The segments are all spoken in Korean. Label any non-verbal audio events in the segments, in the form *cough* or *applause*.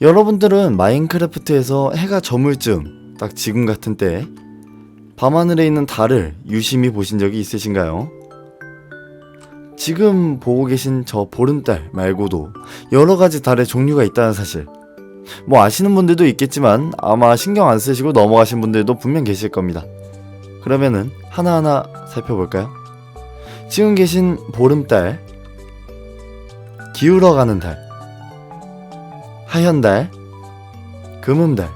여러분들은 마인크래프트에서 해가 저물 즈음 딱 지금 같은 때 밤하늘에 있는 달을 유심히 보신 적이 있으신가요? 지금 보고 계신 저 보름달 말고도 여러 가지 달의 종류가 있다는 사실. 뭐 아시는 분들도 있겠지만 아마 신경 안 쓰시고 넘어가신 분들도 분명 계실 겁니다. 그러면은 하나하나 살펴볼까요? 지금 계신 보름달, 기울어가는 달, 하얀 달, 금음달.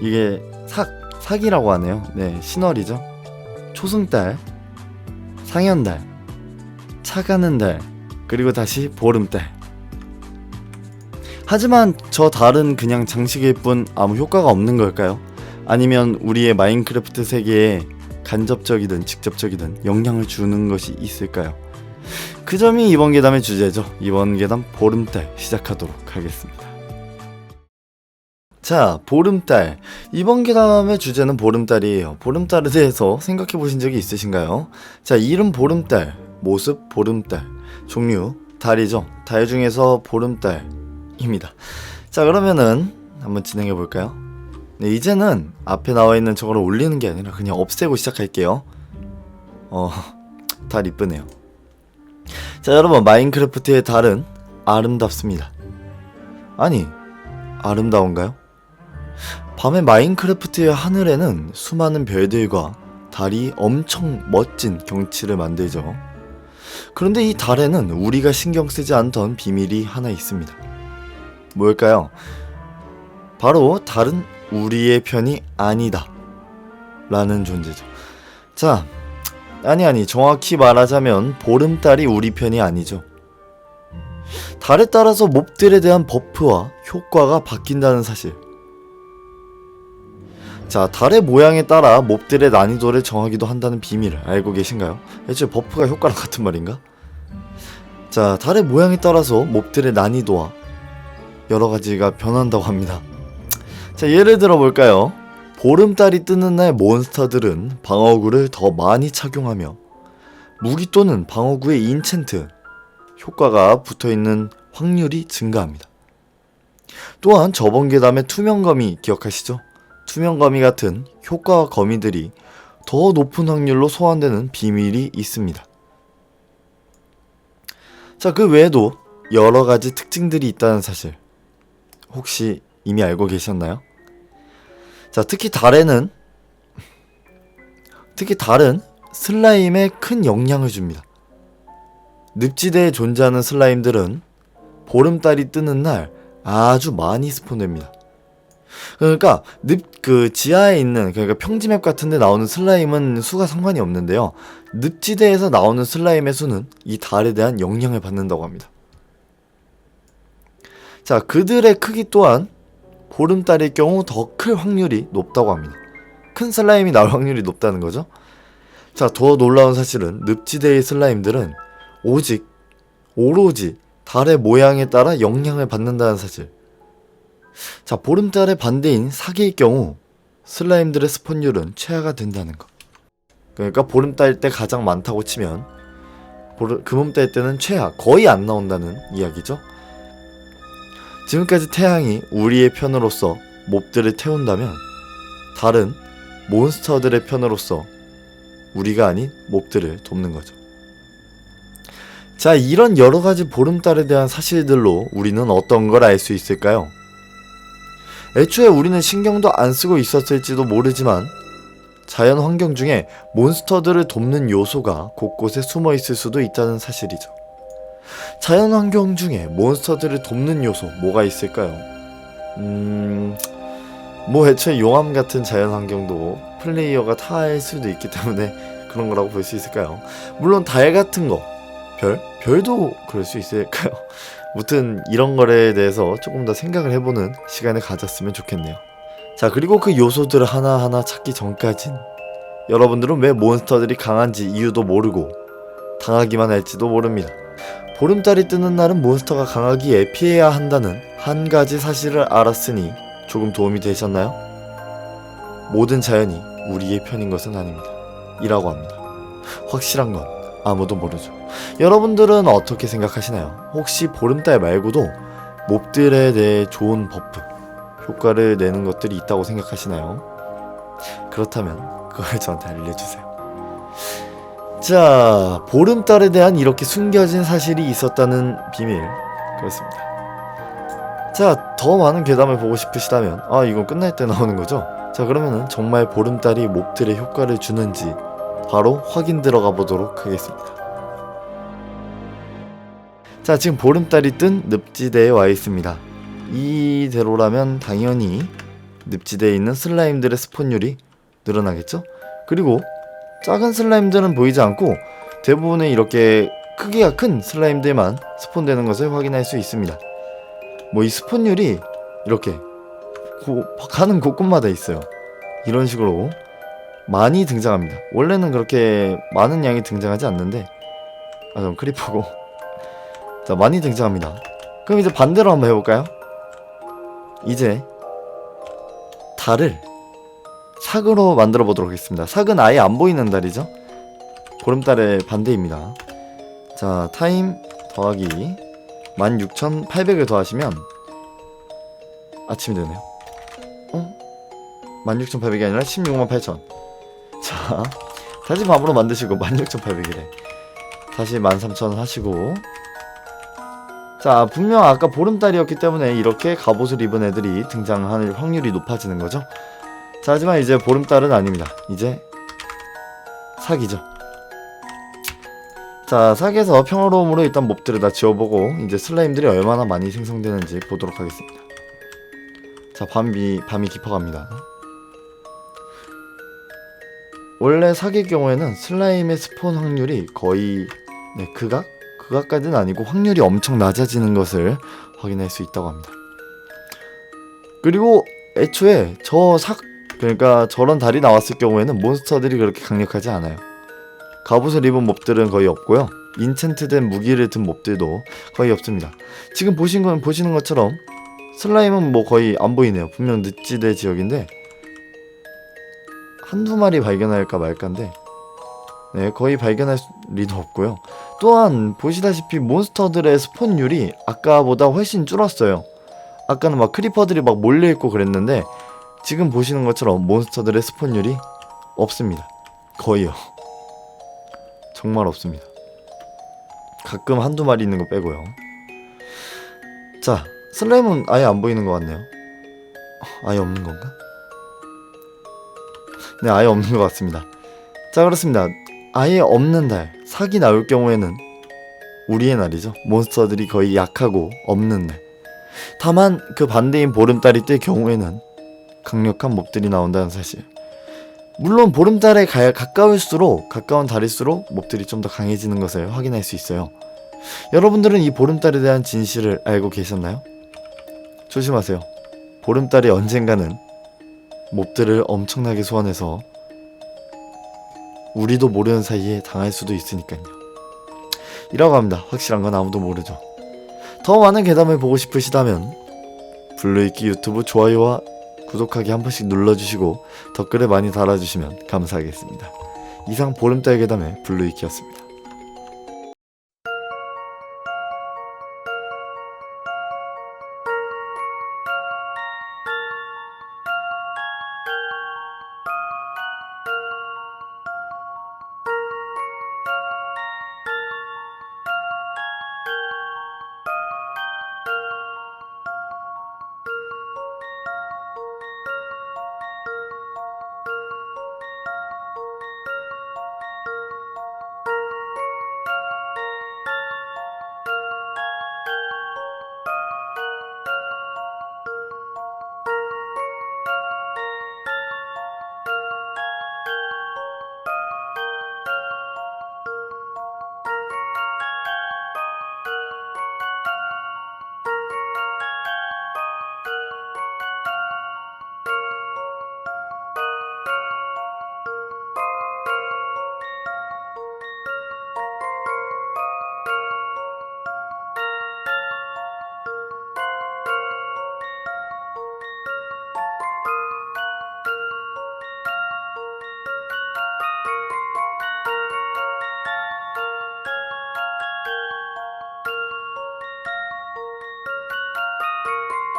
이게 삭, 삭이라고 하네요. 네, 신월이죠. 초승달, 상현달, 차가는 달, 그리고 다시 보름달. 하지만 저 달은 그냥 장식일 뿐 아무 효과가 없는 걸까요? 아니면 우리의 마인크래프트 세계에 간접적이든 직접적이든 영향을 주는 것이 있을까요? 그 점이 이번 괴담의 주제죠. 이번 괴담 보름달 시작하도록 하겠습니다. 자, 보름달. 이번 괴담의 주제는 보름달이에요. 보름달에 대해서 생각해 보신 적이 있으신가요? 자, 이름 보름달, 모습 보름달, 종류 달이죠. 달 중에서 보름달입니다. 자, 그러면은 한번 진행해 볼까요? 네, 이제는 앞에 나와 있는 저거를 올리는 게 아니라 그냥 없애고 시작할게요. 어, *laughs* 달 이쁘네요. 자, 여러분, 마인크래프트의 달은 아름답습니다. 아니, 아름다운가요? 밤의 마인크래프트의 하늘에는 수많은 별들과 달이 엄청 멋진 경치를 만들죠. 그런데 이 달에는 우리가 신경 쓰지 않던 비밀이 하나 있습니다. 뭘까요? 바로 달은 우리의 편이 아니다. 라는 존재죠. 자, 아니, 아니, 정확히 말하자면 보름달이 우리 편이 아니죠. 달에 따라서 몹들에 대한 버프와 효과가 바뀐다는 사실. 자, 달의 모양에 따라 몹들의 난이도를 정하기도 한다는 비밀을 알고 계신가요? 애초에 버프가 효과랑 같은 말인가? 자, 달의 모양에 따라서 몹들의 난이도와 여러 가지가 변한다고 합니다. 자, 예를 들어 볼까요? 보름달이 뜨는 날 몬스터들은 방어구를 더 많이 착용하며 무기 또는 방어구의 인챈트 효과가 붙어 있는 확률이 증가합니다. 또한 저번 괴담의 투명거미 기억하시죠? 투명거미 같은 효과 거미들이 더 높은 확률로 소환되는 비밀이 있습니다. 자, 그 외에도 여러 가지 특징들이 있다는 사실 혹시 이미 알고 계셨나요? 자, 특히 달에는 특히 달은 슬라임에 큰 영향을 줍니다. 늪지대에 존재하는 슬라임들은 보름달이 뜨는 날 아주 많이 스폰됩니다. 그러니까 늪 그 지하에 있는 그러니까 평지맵 같은데 나오는 슬라임은 수가 상관이 없는데요. 늪지대에서 나오는 슬라임의 수는 이 달에 대한 영향을 받는다고 합니다. 자, 그들의 크기 또한 보름달일 경우 더 클 확률이 높다고 합니다. 큰 슬라임이 나올 확률이 높다는 거죠. 자, 더 놀라운 사실은 늪지대의 슬라임들은 오직 오로지 달의 모양에 따라 영향을 받는다는 사실. 자, 보름달의 반대인 사기일 경우 슬라임들의 스폰율은 최하가 된다는 것. 그러니까 보름달 때 가장 많다고 치면 보름, 금음달 때는 최하, 거의 안 나온다는 이야기죠. 지금까지 태양이 우리의 편으로서 몹들을 태운다면 달은 몬스터들의 편으로서 우리가 아닌 몹들을 돕는 거죠. 자, 이런 여러 가지 보름달에 대한 사실들로 우리는 어떤 걸 알 수 있을까요? 애초에 우리는 신경도 안 쓰고 있었을지도 모르지만 자연 환경 중에 몬스터들을 돕는 요소가 곳곳에 숨어 있을 수도 있다는 사실이죠. 자연 환경 중에 몬스터들을 돕는 요소 뭐가 있을까요? 음, 뭐 애초에 용암 같은 자연 환경도 플레이어가 타할 수도 있기 때문에 *laughs* 그런 거라고 볼 수 있을까요? 물론 달 같은 거, 별? 별도 그럴 수 있을까요? *laughs* 무튼 이런 거에 대해서 조금 더 생각을 해보는 시간을 가졌으면 좋겠네요. 자, 그리고 그 요소들을 하나하나 찾기 전까진 여러분들은 왜 몬스터들이 강한지 이유도 모르고 당하기만 할지도 모릅니다. 보름달이 뜨는 날은 몬스터가 강하기에 피해야 한다는 한 가지 사실을 알았으니 조금 도움이 되셨나요? 모든 자연이 우리의 편인 것은 아닙니다. 이라고 합니다. 확실한 건 아무도 모르죠. 여러분들은 어떻게 생각하시나요? 혹시 보름달 말고도 몹들에 대해 좋은 버프, 효과를 내는 것들이 있다고 생각하시나요? 그렇다면 그걸 저한테 알려주세요. 자, 보름달에 대한 이렇게 숨겨진 사실이 있었다는 비밀. 그렇습니다. 자, 더 많은 괴담을 보고 싶으시다면, 아, 이건 끝날 때 나오는 거죠? 자, 그러면은 정말 보름달이 몹들의 효과를 주는지 바로 확인 들어가 보도록 하겠습니다. 자, 지금 보름달이 뜬 늪지대에 와 있습니다. 이대로라면 당연히 늪지대에 있는 슬라임들의 스폰율이 늘어나겠죠? 그리고 작은 슬라임들은 보이지 않고 대부분의 이렇게 크기가 큰 슬라임들만 스폰되는 것을 확인할 수 있습니다. 뭐 이 스폰율이 이렇게 고- 가는 곳곳마다 있어요. 이런 식으로 많이 등장합니다. 원래는 그렇게 많은 양이 등장하지 않는데 아, 좀 크리퍼고 *laughs* 자 많이 등장합니다. 그럼 이제 반대로 한번 해볼까요? 이제 달을 삭으로 만들어 보도록 하겠습니다. 삭은 아예 안 보이는 달이죠. 보름달의 반대입니다. 자 타임 더하기 16,800을 더하시면 아침이 되네요. 어? 16,800이 아니라 16만 8천. 자, 다시 밥으로 만드시고 16,800이래. 다시 13,000 하시고. 자, 분명 아까 보름달이었기 때문에 이렇게 갑옷을 입은 애들이 등장할 확률이 높아지는 거죠. 자, 하지만 이제 보름달은 아닙니다. 이제 사기죠. 자, 사기에서 평화로움으로 일단 몹들을 다 지워보고 이제 슬라임들이 얼마나 많이 생성되는지 보도록 하겠습니다. 자, 밤이 밤이 깊어갑니다. 원래 사기의 경우에는 슬라임의 스폰 확률이 거의 네, 극악? 극악까지는 아니고 확률이 엄청 낮아지는 것을 확인할 수 있다고 합니다. 그리고 애초에 저 삭, 그러니까 저런 달이 나왔을 경우에는 몬스터들이 그렇게 강력하지 않아요. 갑옷을 입은 몹들은 거의 없고요. 인챈트된 무기를 든 몹들도 거의 없습니다. 지금 보신 건 보시는 것처럼 슬라임은 뭐 거의 안 보이네요. 분명 늪지대 지역인데 한두 마리 발견할까 말까인데 네, 거의 발견할 리도 없고요. 또한 보시다시피 몬스터들의 스폰율이 아까보다 훨씬 줄었어요. 아까는 막 크리퍼들이 막 몰려 있고 그랬는데 지금 보시는 것처럼 몬스터들의 스폰율이 없습니다. 거의요. 정말 없습니다. 가끔 한두 마리 있는 거 빼고요. 자, 슬라임은 아예 안 보이는 것 같네요. 아예 없는 건가? 네, 아예 없는 것 같습니다. 자, 그렇습니다. 아예 없는 달, 사기 나올 경우에는 우리의 날이죠. 몬스터들이 거의 약하고 없는 날. 다만 그 반대인 보름달이 뜰 경우에는 강력한 몹들이 나온다는 사실. 물론 보름달에 가, 가까울수록 가까운 달일수록 몹들이 좀 더 강해지는 것을 확인할 수 있어요. 여러분들은 이 보름달에 대한 진실을 알고 계셨나요? 조심하세요. 보름달이 언젠가는 몹들을 엄청나게 소환해서 우리도 모르는 사이에 당할 수도 있으니까요. 이라고 합니다. 확실한 건 아무도 모르죠. 더 많은 괴담을 보고 싶으시다면 블루이키 유튜브 좋아요와 구독하기 한 번씩 눌러주시고 댓글에 많이 달아주시면 감사하겠습니다. 이상 보름달 괴담의 블루이키였습니다.